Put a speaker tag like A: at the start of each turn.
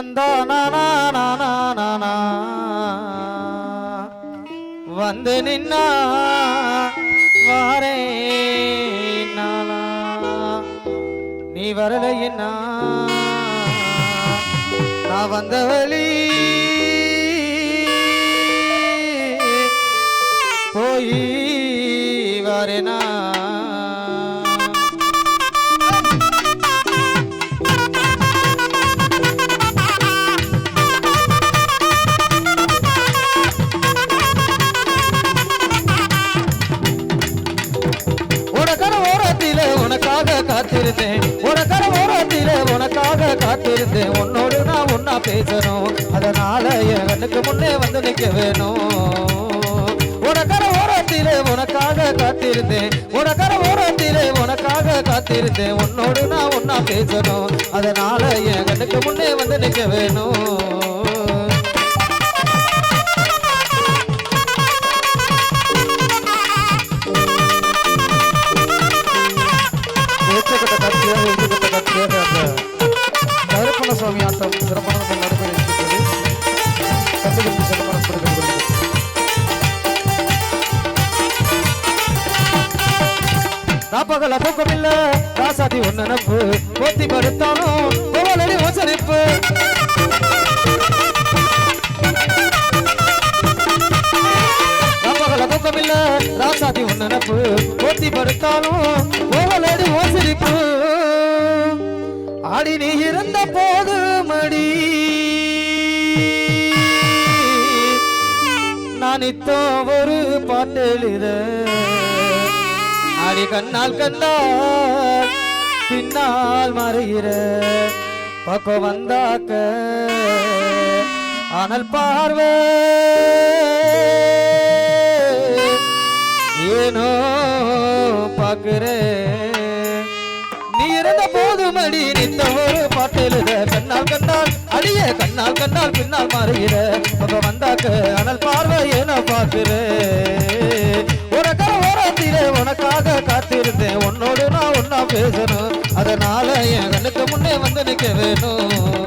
A: நந்தானா வந்து நின்னா வாரே நானா நீ. வரலையினா நான் வந்த வழி போய் வரேனா உனக்கர ஓரத்திலே உனக்காக காத்திருந்தேன். உனக்கர ஓரத்திலே உனக்காக காத்திருந்தேன். உன்னோடு நான் ஒன்னா பேசணும். அதனால என் கண்ணுக்கு முன்னே வந்து நிக்க வேணும். உனக்கர ஓரத்திலே உனக்காக காத்திருந்தேன். உனக்கர ஓரத்திலே உனக்காக காத்திருந்தேன். உன்னோடு நான் ஒன்னா பேசணும். அதனால என் கண்ணுக்கு முன்னே வந்து நிக்க வேணும். கருப்பண சுவாமி ஆட்டம் சிறப்பான முறையில் கண்டுபிடித்து சிறப்பான கொடுக்கப்படுகிறது ராப்பகல தூக்கம் ராசாதி ஒன்னு நப்பு போத்தி படுத்தாலும் கோவலடி ஓசரிப்பு போத்தி படுத்தாலும் கோவலடி ஓசரிப்பு. ஆடி நீ இருந்த போது மடி. நான் இத்தோ ஒரு பாட்டு எழுத அடி கண்ணால் கண்டால் பின்னால் மறைகிற பக்கம் வந்தாக்க. ஆனால் பார்வை. ஏனோ நீ போதுமடி நின்ற ஒரு பாட்டு எழுத கண்ணால் கண்ணால் அடிய கண்ணால் கண்ணால் பின்னால் மாறுகிற. பக்கம் வந்தாக்க ஆனால் பார்வை ஏனோ ஒரு உனக்காக ஓரத்திலே உனக்காக காத்திருந்தேன். உன்னோடு நான் ஒன்னா பேசணும். அதனால என் கண்ணுக்கு முன்னே வந்து நிற்க வேணும்.